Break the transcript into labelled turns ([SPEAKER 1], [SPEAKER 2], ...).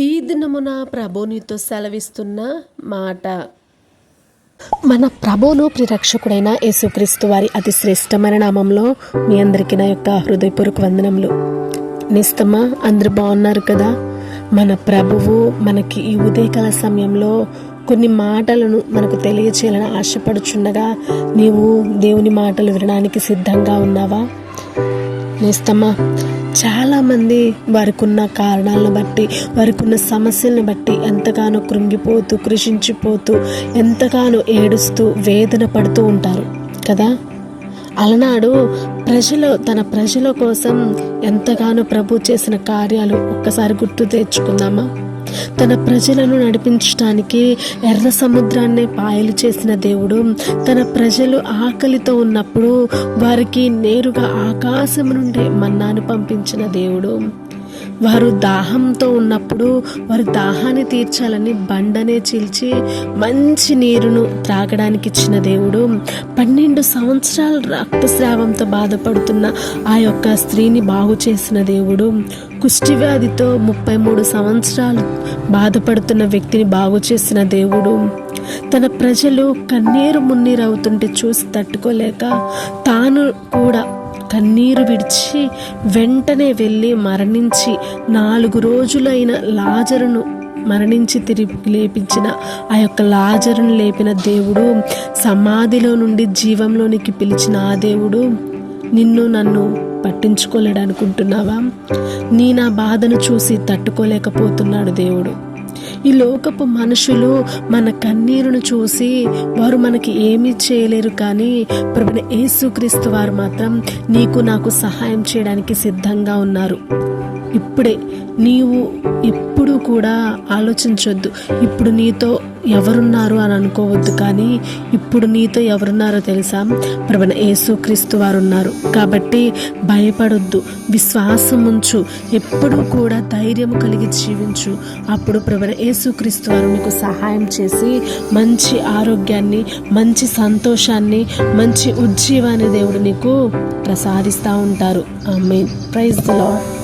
[SPEAKER 1] ఈ దినమున ప్రభునితో సెలవిస్తున్న మాట. మన ప్రభువును ప్రిరక్షకుడైన యేసుక్రీస్తు వారి అతి శ్రేష్టమైన నామంలో మీ అందరికీ నా యొక్క హృదయపూర్వక వందనములు. నిస్తమా అందరు బాగున్నారు కదా? మన ప్రభువు మనకి ఈ ఉదయకాల సమయంలో కొన్ని మాటలను మనకు తెలియచేయాలని ఆశపడుచుండగా నీవు దేవుని మాటలు వినడానికి సిద్ధంగా ఉన్నావా? నేస్తమ్మా చాలామంది వారికున్న కారణాలను బట్టి వారికి ఉన్న సమస్యలను బట్టి ఎంతగానో కృంగిపోతూ కృషించిపోతూ ఎంతగానో ఏడుస్తూ వేదన పడుతూ ఉంటారు కదా? అలనాడు ప్రజలు తన ప్రజల కోసం ఎంతగానో ప్రభు చేసిన కార్యాలు ఒక్కసారి గుర్తు తెచ్చుకుందామా? తన ప్రజలను నడిపించడానికి ఎర్ర సముద్రాన్ని పాయలు చేసిన దేవుడు. తన ప్రజలు ఆకలితో ఉన్నప్పుడు వారికి నేరుగా ఆకాశం నుండి మన్నాను పంపించిన దేవుడు. వారు దాహంతో ఉన్నప్పుడు వారి దాహాన్ని తీర్చాలని బండనే చీల్చి మంచి నీరును త్రాగడానికి ఇచ్చిన దేవుడు. పన్నెండు సంవత్సరాల రక్తస్రావంతో బాధపడుతున్న ఆ యొక్క స్త్రీని బాగు చేసిన దేవుడు. కుష్టివ్యాధితో ముప్పై మూడు సంవత్సరాలు బాధపడుతున్న వ్యక్తిని బాగు చేసిన దేవుడు. తన ప్రజలు కన్నీరు మున్నీరు అవుతుంటే చూసి తట్టుకోలేక తాను కూడా కన్నీరు విడిచి వెంటనే వెళ్ళి మరణించి నాలుగు రోజులైన లాజరును మరణించి తిరిగి లేపించిన ఆ యొక్క లాజరును లేపిన దేవుడు సమాధిలో నుండి జీవంలోనికి పిలిచిన ఆ దేవుడు నిన్ను నన్ను పట్టించుకోలేడనుకుంటున్నావా నీ నా బాధను చూసి తట్టుకోలేకపోతున్నాడు దేవుడు. ఈ లోకపు మనుషులు మన కన్నీరును చూసి వారు మనకి ఏమీ చేయలేరు కానీ ప్రభుని యేసుక్రీస్తు వారు మాత్రం నీకు నాకు సహాయం చేయడానికి సిద్ధంగా ఉన్నారు. ఇప్పుడే నీవు ఎప్పుడూ కూడా ఆలోచించొద్దు. ఇప్పుడు నీతో ఎవరున్నారు అని అనుకోవద్దు కానీ ఇప్పుడు నీతో ఎవరున్నారో తెలుసా? ప్రభుణ యేసుక్రీస్తు వారు ఉన్నారు కాబట్టి భయపడొద్దు విశ్వాసం ఉంచు ఎప్పుడూ కూడా ధైర్యం కలిగి జీవించు. అప్పుడు ప్రభన యేసుక్రీస్తు వారు నీకు సహాయం చేసి మంచి ఆరోగ్యాన్ని మంచి సంతోషాన్ని మంచి ఉజ్జీవాన్ని దేవుడు నీకు ప్రసాదిస్తూ ఉంటారు. I mean praise lord